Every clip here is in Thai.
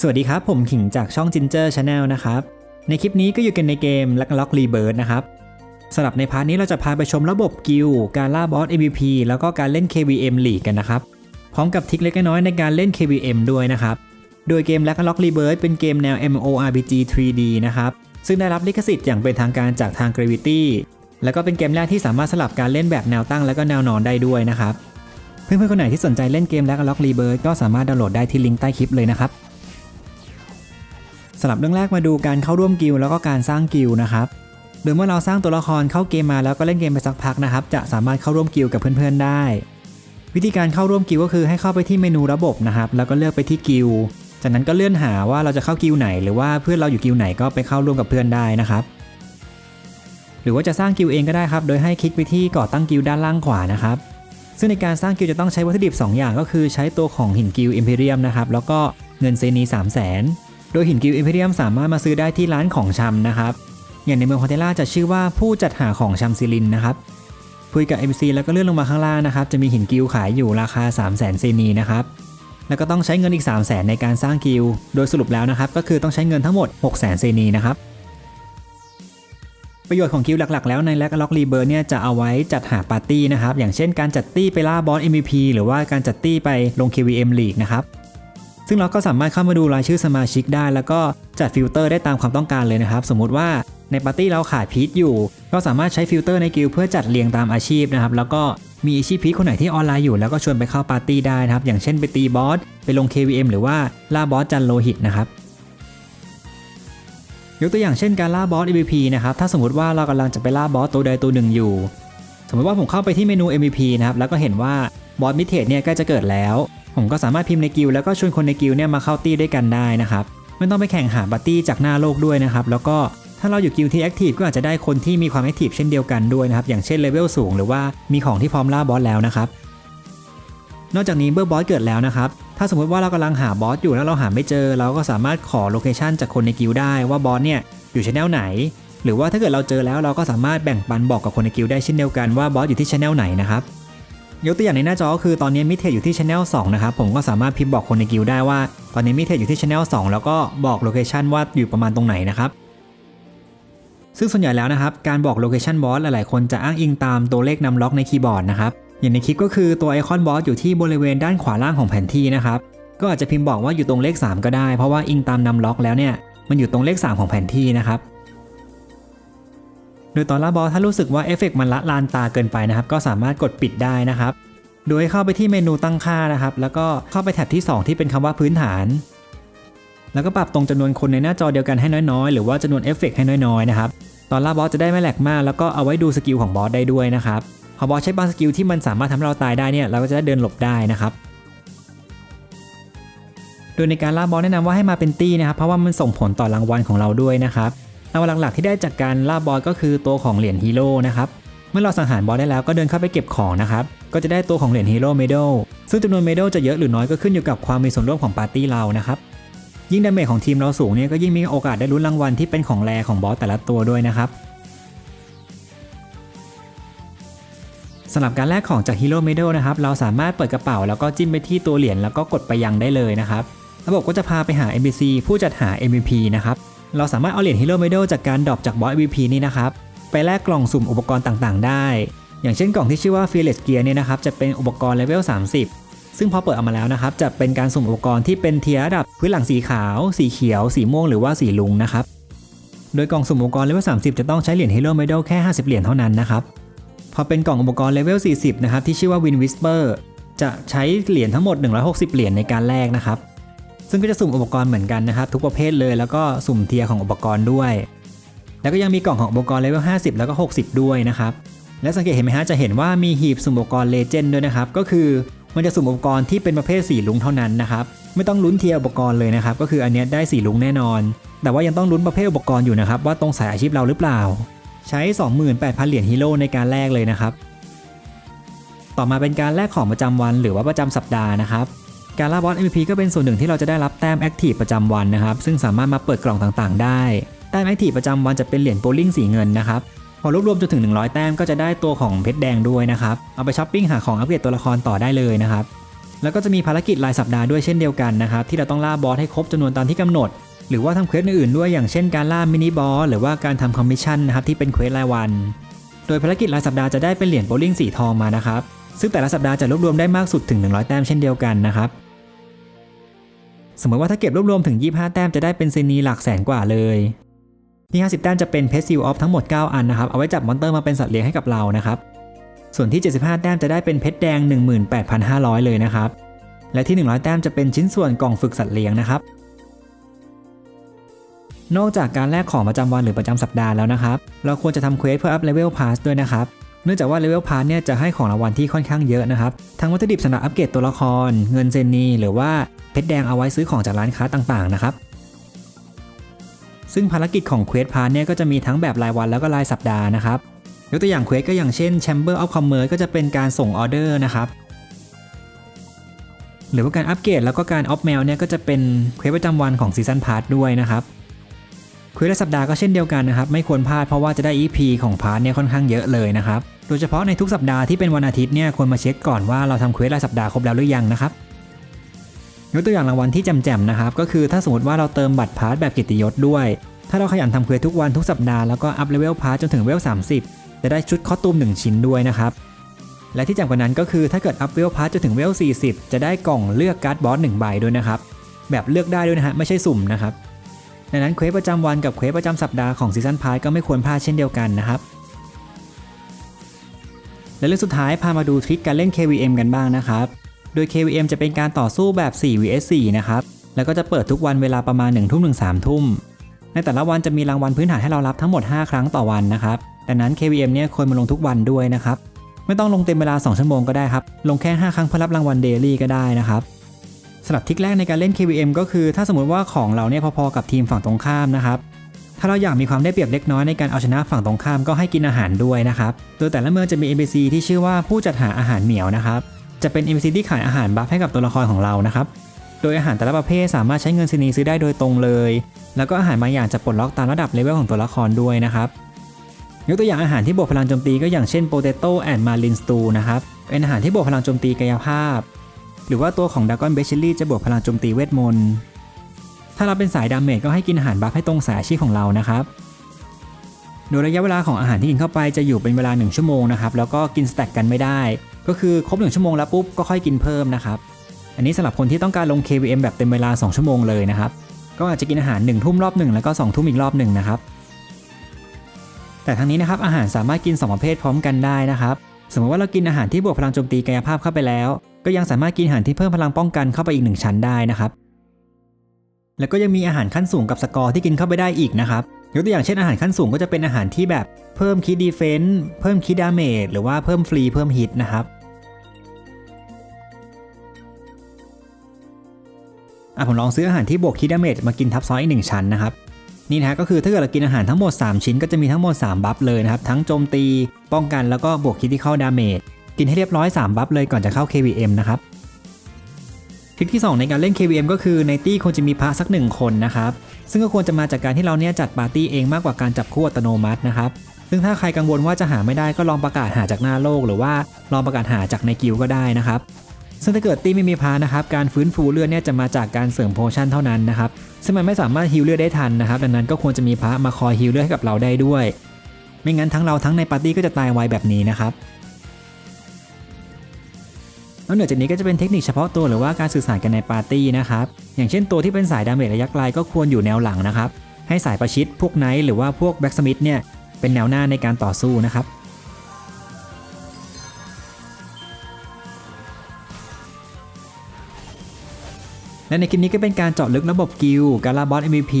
สวัสดีครับ ผมขิงจากช่อง Ginger Channel นะครับ ในคลิปนี้ก็อยู่กันในเกม l ักล็อกรีเบิร์นะครับสำหรับในพาร์ทนี้เราจะพาไปชมระบบกิลการล่าบอส MVP แล้วก็การเล่น KVM League กันนะครับ พร้อมกับทิคเล็กน้อยในการเล่น KVM ด้วยนะครับ โดยเกม l ักล็อกรีเบิร์เป็นเกมแนว MORPG 3D นะครับ ซึ่งได้รับลิขสิทธิ์อย่างเป็นทางการจากทาง Gravity แล้วก็เป็นเกมแรกที่สามารถสลับการเล่นแบบแนวตั้งและก็แนวนอนได้ด้วยนะครับ เพื่อนๆคนไหนที่สนใจเล่นเกม l ักล็อกรีเบิร์ก็สามารถดาวน์โหลดได้ที่ลิงก์ใต้คลิปเลยนะครับ สำหรับเรื่องแรกมาดูการเข้าร่วมกิลแล้วก็การสร้างกิลนะครับโดยเมื่อเราสร้างตัวละครเข้าเกมมาแล้วก็เล่นเกมไปสักพักนะครับ จะสามารถเข้าร่วมกิลกับเพื่อนๆได้ วิธีการเข้าร่วมกิลก็คือให้เข้าไปที่เมนูระบบนะครับ แล้วก็เลือกไปที่กิลจากนั้นก็เลื่อนหาว่าเราจะเข้ากิลไหน หรือว่าเพื่อนเราอยู่กิลไหนก็ไปเข้าร่วมกับเพื่อนได้นะครับหรือว่าจะสร้างกิลเองก็ได้ครับ โดยให้คลิกไปที่ก่อตั้งกิลด้านล่างขวานะครับ ซึ่งในการสร้างกิลจะต้องใช้วัตถุดิบ 2 อย่างก็คือใช้ตัวของหินกิลอิมพีเรียมนะครับ แล้วก็เงินเซนี3 0 0 0 0 โดยหินกิลด์อิมพีเรียมสามารถมาซื้อได้ที่ร้านของชำนะครับ อย่างในเมืองคอนเทล่าจะชื่อว่าผู้จัดหาของชำซิลินนะครับคุยกับ MC แล้วก็เลื่อนลงมาข้างล่างนะครับ จะมีหินกิลด์ขายอยู่ราคา 3 0 0 0 0 0เซนีนะครับ แล้วก็ต้องใช้เงินอีก 3 0 0 0 0 0 ในการสร้างกิลด์โดยสรุปแล้วนะครับ ก็คือต้องใช้เงินทั้งหมด 6 0 0 0 0 0เซนีนะครับ ประโยชน์ของกิลด์หลักๆ แล้วในแล็กล็อกรีเบิร์เนี่ยจะเอาไว้จัดหาปาร์ตี้นะครับ อย่างเช่นการจัดตี้ไปล่าบอส MVP หรือว่าการจัดตี้ไปลง KVM League นะครับ ซึ่งเราก็สามารถเข้ามาดูรายชื่อสมาชิกได้ แล้วก็จัดฟิลเตอร์ได้ตามความต้องการเลยนะครับ สมมุติว่าในปาร์ตี้เราขาดพีทอยู่ ก็สามารถใช้ฟิลเตอร์ในกิลด์เพื่อจัดเรียงตามอาชีพนะครับ แล้วก็มีอาชีพพีทคนไหนที่ออนไลน์อยู่ แล้วก็ชวนไปเข้าปาร์ตี้ได้นะครับ อย่างเช่นไปตีบอส ไปลง KVM หรือว่าล่าบอสจันโลหิตนะครับ ยกตัวอย่างเช่นการล่าบอส MVP นะครับ ถ้าสมมติว่าเรากำลังจะไปล่าบอสตัวใดตัวหนึ่งอยู่ สมมติว่าผมเข้าไปที่เมนู MVP นะครับ แล้วก็เห็นว่าบอสมิเทสเนี่ยใกล้จะเกิดแล้ว ผมก็สามารถพิมพ์ในกิลแล้วก็ชวนคนในกิลเนี่ยมาเข้าตี้ด้วยกันได้นะครับไม่ต้องไปแข่งหาบัตตี้จากหน้าโลกด้วยนะครับแล้วก็ถ้าเราอยู่กิลที่แอคทีฟก็อาจจะได้คนที่มีความแอคทีฟเช่นเดียวกันด้วยนะครับอย่างเช่นเลเวลสูงหรือว่ามีของที่พร้อมล่าบอสแล้วนะครับนอกจากนี้เมื่อบอสเกิดแล้วนะครับ ถ้าสมมติว่าเรากำลังหาบอสอยู่แล้วเราหาไม่เจอ เราก็สามารถขอโลเคชันจากคนในกิลได้ว่าบอสเนี่ยอยู่ชแนลไหน หรือว่าถ้าเกิดเราเจอแล้วเราก็สามารถแบ่งปันบอกกับคนในกิลได้เช่นเดียวกันว่าบอสอยู่ที่ชแนลไหนนะครับ ยกตัวอย่างในหน้าจอก็คือตอนนี้มิเทสอยู่ที่ชแนล2นะครับผมก็สามารถพิมพ์บอกคนในกิลได้ว่า ตอนนี้มิเทสอยู่ที่ชแนล2แล้วก็บอกโลเคชันว่าอยู่ประมาณตรงไหนนะครับซึ่งส่วนใหญ่แล้วนะครับการบอกโลเคชันบอสหลายๆ คนจะอ้างอิงตามตัวเลขนำล็อกในคีย์บอร์ดนะครับอย่างในคลิปก็คือตัวไอคอนบอสอยู่ที่บริเวณด้านขวาล่างของแผนที่นะครับก็อาจจะพิมพ์บอกว่าอยู่ตรงเลข 3 ก็ได้ เพราะว่าอิงตามนำล็อกแล้วเนี่ยมันอยู่ตรงเลข 3 ของแผนที่นะครับ โดยตอนล่าบอสถ้ารู้สึกว่าเอฟเฟกมันละลานตาเกินไปนะครับ ก็สามารถกดปิดได้นะครับ โดยเข้าไปที่เมนูตั้งค่านะครับ แล้วก็เข้าไปแท็บที่ 2 ที่เป็นคำว่าพื้นฐาน แล้วก็ปรับตรงจำนวนคนในหน้าจอเดียวกันให้น้อยๆ หรือว่าจำนวนเอฟเฟกให้น้อยๆนะครับ ตอนล่าบอสจะได้ไม่แหลกมาก แล้วก็เอาไว้ดูสกิลของบอสได้ด้วยนะครับ พอบอสใช้บางสกิลที่มันสามารถทำให้เราตายได้เนี่ย เราก็จะได้เดินหลบได้นะครับโดยในการล่าบอสแนะนำว่าให้มาเป็นตี้นะครับ เพราะว่ามันส่งผลต่อรางวัลของเราด้วยนะครับ รางวัลหลักๆที่ได้จากการล่าบอสก็คือตัวของเหรียญฮีโร่นะครับเมื่อเราสังหารบอสได้แล้วก็เดินเข้าไปเก็บของนะครับก็จะได้ตัวของเหรียญฮีโร่เมดัลซึ่งจำนวนเมดัลจะเยอะหรือน้อยก็ขึ้นอยู่กับความมีส่วนร่วมของปาร์ตี้เรานะครับยิ่งดาเมจของทีมเราสูงเนี่ยก็ยิ่งมีโอกาสได้ลุ้นรางวัลที่เป็นของแรของบอสแต่ละตัวด้วยนะครับสำหรับการแลกของจากฮีโร่เมดัลนะครับเราสามารถเปิดกระเป๋าแล้วก็จิ้มไปที่ตัวเหรียญแล้วก็กดไปยังได้เลยนะครับระบบก็จะพาไปหา NPC ผู้จัดหา MVP นะครับ เราสามารถเอาเหรียญฮีโร่เมดัลจากการดรอปจากบอส MVP นี่นะครับ ไปแลกกล่องสุ่มอุปกรณ์ต่างๆ ได้ อย่างเช่นกล่องที่ชื่อว่า Fearless Gear เนี่ยนะครับ จะเป็นอุปกรณ์เลเวล 30 ซึ่งพอเปิดออกมาแล้วนะครับ จะเป็นการสุ่มอุปกรณ์ที่เป็นเทียร์ดับพื้นหลังสีขาว สีเขียว สีม่วง หรือว่าสีลุงนะครับ โดยกล่องสุ่มอุปกรณ์เลเวล 30 จะต้องใช้เหรียญฮีโร่เมดัลแค่ 50 เหรียญเท่านั้นนะครับ พอเป็นกล่องอุปกรณ์เลเวล 40 นะครับที่ชื่อว่า Win Whisper จะใช้เหรียญทั้งหมด 160 เหรียญในการแลกนะครับ ซึ่งก็จะสุ่มอุปกรณ์เหมือนกันนะครับทุกประเภทเลยแล้วก็สุ่มเทียร์ของอุปกรณ์ด้วย แล้วก็ยังมีกล่องของอุปกรณ์เลเวล50 แล้วก็ 60 ด้วยนะครับและสังเกตเห็นไหมฮะจะเห็นว่ามีหีบสุ่มอุปกรณ์เลเจนด์ด้วยนะครับก็คือมันจะสุ่มอุปกรณ์ที่เป็นประเภทสีลุงเท่านั้นนะครับไม่ต้องลุ้นเทียร์อุปกรณ์เลยนะครับก็คืออันเนี้ยได้สีลุงแน่นอน แต่ว่ายังต้องลุ้นประเภทอุปกรณ์อยู่นะครับว่าตรงสายอาชีพเราหรือเปล่า ใช้ 28,000 เหรียญฮีโร่ในการแลกเลยนะครับต่อมาเป็นการแลกของประจำวันหรือว่าประจำสัปดาห์นะครับ การล่าบอส MVP ก็เป็นส่วนหนึ่งที่เราจะได้รับแต้มแอคทีฟประจำวันนะครับ ซึ่งสามารถมาเปิดกล่องต่างๆ ได้ แต้มแอคทีฟประจำวันจะเป็นเหรียญโบลิ่งสีเงินนะครับ พอรวบรวมจนถึง 100 แต้มก็จะได้ตัวของเพชรแดงด้วยนะครับ เอาไปช้อปปิ้งหาของอัปเกรดตัวละครต่อได้เลยนะครับ แล้วก็จะมีภารกิจรายสัปดาห์ด้วยเช่นเดียวกันนะครับ ที่เราต้องล่าบอสให้ครบจำนวนตามที่กำหนด หรือว่าทำเควสอื่นๆด้วยอย่างเช่นการล่ามินิบอสหรือว่าการทำคอมมิชชั่นนะครับที่เป็นเควสรายวัน โดยภารกิจรายสัปดาห์จะได้เป็นเหรียญโบลิ่งสีทองมานะครับซึ่งแต่ละสัปดาห์จะรวบรวมได้มากสุดถึง 100 แต้มเช่นเดียวกันนะครับ สมมติว่าถ้าเก็บรวบรวมถึง 25 แต้มจะได้เป็นซีนีหลักแสนกว่าเลยที่ 50 แต้มจะเป็นเพชรซิลออฟทั้งหมด 9 อันนะครับ เอาไว้จับมอนเตอร์มาเป็นสัตว์เลี้ยงให้กับเรานะครับ ส่วนที่ 75 แต้มจะได้เป็นเพชรแดง 18,500 เลยนะครับ และที่ 100 แต้มจะเป็นชิ้นส่วนกล่องฝึกสัตว์เลี้ยงนะครับ นอกจากการแลกของประจำวันหรือประจำสัปดาห์แล้วนะครับ เราควรจะทำเควสเพื่ออัพเลเวลพาสด้วยนะครับ เนื่องจากว่าเลเวลพาสเนี่ยจะให้ของรางวัลที่ค่อนข้างเยอะนะครับ ทั้งวัตถุดิบสำหรับอัปเกรดตัวละคร เงินเซนนีหรือว่าเพชรแดงเอาไว้ซื้อของจากร้านค้าต่างๆนะครับ ซึ่งภารกิจของเควสพาสเนี่ยก็จะมีทั้งแบบรายวันแล้วก็รายสัปดาห์นะครับยกตัวอย่างเควสก็อย่างเช่น Chamber of Commerce ก็จะเป็นการส่งออเดอร์นะครับหรือว่าการอัปเกรดแล้วก็การออฟเมลเนี่ยก็จะเป็นเควสประจำวันของซีซันพาสด้วยนะครับเควสรายสัปดาห์ก็เช่นเดียวกันนะครับ ไม่ควรพลาดเพราะว่าจะได้ EP ของพาร์ทเนี่ยค่อนข้างเยอะเลยนะครับ ดยเฉพาะในทุกสัปดาห์ที่เป็นวันอาทิตย์เนี่ยควรมาเช็คก่อนว่าเราทำเควสรายสัปดาห์ครบแล้วหรือยังนะครับยกตัวอย่างรางวัลที่จำแจมนะครับ ก็คือถ้าสมมติว่าเราเติมบัตรพาร์ทแบบกิติยศด้วย ถ้าเราขยันทำเควสทุกวันทุกสัปดาห์แล้วก็อัพเลเวลพาร์ทจนถึงเวล30 จะได้ชุดคอสตูม 1 ชิ้นด้วยนะครับ และที่จ่มกว่านั้นก็คือถ้าเกิดอัพเวลพาร์ทจนถึงเวล40 จะได้กล่องเลือกการ์ดบอส1ใบด้วยนะครับ แบบเลือกได้ด้วยนะฮะไม่ใช่สุ่มนะครับดังนั้นเควสประจำวันกับเควสประจำสัปดาห์ของซีซันพาร์ทก็ไม่ควรพลาดเช่นเดียวกันนะครับ และเรื่องสุดท้ายพามาดูทริคการเล่น KVM กันบ้างนะครับ โดย KVM จะเป็นการต่อสู้แบบ 4 vs 4 นะครับ แล้วก็จะเปิดทุกวันเวลาประมาณ 1 ทุ่มถึง3ทุ่ม ในแต่ละวันจะมีรางวัลพื้นฐานให้เรารับทั้งหมด 5 ครั้งต่อวันนะครับ ดังนั้น KVM เนี่ยควรมาลงทุกวันด้วยนะครับ ไม่ต้องลงเต็มเวลา 2 ชั่วโมงก็ได้ครับ ลงแค่ 5 ครั้งเพื่อรับรางวัลเดลี่ก็ได้นะครับสำหรับทริคแรกในการเล่น KVM ก็คือ ถ้าสมมติว่าของเราเนี่ยพอๆกับทีมฝั่งตรงข้ามนะครับ ถ้าเราอยากมีความได้เปรียบเล็กน้อยในการเอาชนะฝั่งตรงข้ามก็ให้กินอาหารด้วยนะครับ โดยแต่ละเมืองจะมี NPC ที่ชื่อว่าผู้จัดหาอาหารเหมียวนะครับ จะเป็น NPC ที่ขายอาหารบัฟให้กับตัวละครของเรานะครับ โดยอาหารแต่ละประเภทสามารถใช้เงินซีนีซื้อได้โดยตรงเลย แล้วก็อาหารบางอย่างจะปลดล็อกตามระดับเลเวลของตัวละครด้วยนะครับ ยกตัวอย่างอาหารที่บวกพลังโจมตีก็อย่างเช่น Potato and Marlin Stew นะครับ เป็นอาหารที่บวกพลังโจมตีกายภาพ หรือว่าตัวของ Dragon b e c h e l y จะบวกพลังโจมตีเวทมนต์ ถ้าเราเป็นสายดาเมจก็ให้กินอาหารบัฟให้ตรงสายอาชีพของเรานะครับโดยระยะเวลาของอาหารที่กินเข้าไปจะอยู่เป็นเวลา 1 ชั่วโมงนะครับแล้วก็กินสแต็กกันไม่ได้ ก็คือครบ 1 ชั่วโมงแล้วปุ๊บก็ค่อยกินเพิ่มนะครับอันนี้สำหรับคนที่ต้องการลง KVM แบบเต็มเวลา 2 ชั่วโมงเลยนะครับก็อาจจะกินอาหาร1ทุ่มรอบหนึ่งแล้วก็2ทุ่มอีกรอบหนึ่งนะครับแต่ทั้งนี้นะครับอาหารสามารถกิน 2 ประเภทพร้อมกันได้นะครับสมมติว่าเรากินอาหารที่บวกพลังโจมตีกายภาพเข้าไปแล้ว ก็ยังสามารถกินอาหารที่เพิ่มพลังป้องกันเข้าไปอีก 1 ชั้นได้นะครับ แล้วก็ยังมีอาหารขั้นสูงกับสกอร์ที่กินเข้าไปได้อีกนะครับยกตัวอย่างเช่นอาหารขั้นสูงก็จะเป็นอาหารที่แบบเพิ่มคิดดีเฟนส์เพิ่มคิดดาเมจหรือว่าเพิ่มฟรีเพิ่มฮิตนะครับอะผมลองซื้ออาหารที่บวกคิดดาเมจมากินทับซ้อนอีกหนึ่งชั้นนะครับนี่นะฮะก็คือถ้าเกิดเรากินอาหารทั้งหมด 3 ชิ้นก็จะมีทั้งหมด 3 บัฟเลยนะครับ ทั้งโจมตี ป้องกันแล้วก็บวกคิดที่เข้าดาเมจกินให้เรียบร้อย 3 บัฟเลยก่อนจะเข้า KVM นะครับ ทริคที่ 2 ในการเล่น KVM ก็คือในตี้ควรจะมีพระสักหนึ่งคนนะครับ ซึ่งก็ควรจะมาจากการที่เราเนี่ยจัดปาร์ตี้เองมากกว่าการจับคู่อัตโนมัตินะครับ ซึ่งถ้าใครกังวลว่าจะหาไม่ได้ก็ลองประกาศหาจากหน้าโลก หรือว่าลองประกาศหาจากในกิลก็ได้นะครับ ซึ่งถ้าเกิดตี้ไม่มีพานะครับ การฟื้นฟูเลือดเนี่ยจะมาจากการเสริมโพชั่นเท่านั้นนะครับ ซึ่งมันไม่สามารถฮิลเลือดได้ทันนะครับ ดังนั้นก็ควรจะมีพระมาคอยฮิลเลือดให้กับเราได้ด้วย ไม่งั้นทั้งเราทั้งในปาร์ตี้ก็จะตายไวแบบนี้นะครับ นอกเหนือจากนี้ก็จะเป็นเทคนิคเฉพาะตัวหรือว่าการสื่อสารกันในปาร์ตี้นะครับ อย่างเช่นตัวที่เป็นสายดาเมจระยะไกลก็ควรอยู่แนวหลังนะครับ ให้สายประชิดพวกไนท์หรือว่าพวกแบ็กสมิธเนี่ยเป็นแนวหน้าในการต่อสู้นะครับและในคลิปนี้ก็เป็นการเจาะลึกระบบกิลการลาบอส MVP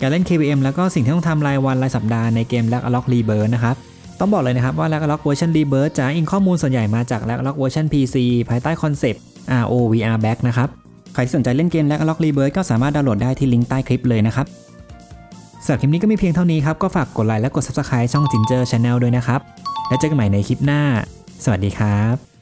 การเล่น KVM แล้วก็สิ่งที่ต้องทำรายวันรายสัปดาห์ในเกม l a g a l o c Rebirth นะครับ ต้องบอกเลยนะครับว่า Ragnarok เวอร์ชัน Rebirth จะอิงข้อมูลส่วนใหญ่มาจาก Ragnarok เวอร์ชัน PC ภายใต้คอนเซปต์ ROVR Back นะครับ ใครที่สนใจเล่นเกม Ragnarok Rebirth ก็สามารถดาวน์โหลดได้ที่ลิงก์ใต้คลิปเลยนะครับสำหรับคลิปนี้ก็มีเพียงเท่านี้ครับ ก็ฝากกดไลค์และกด Subscribe ช่อง Ginger Channel ด้วยนะครับ แล้วเจอกันใหม่ในคลิปหน้า สวัสดีครับ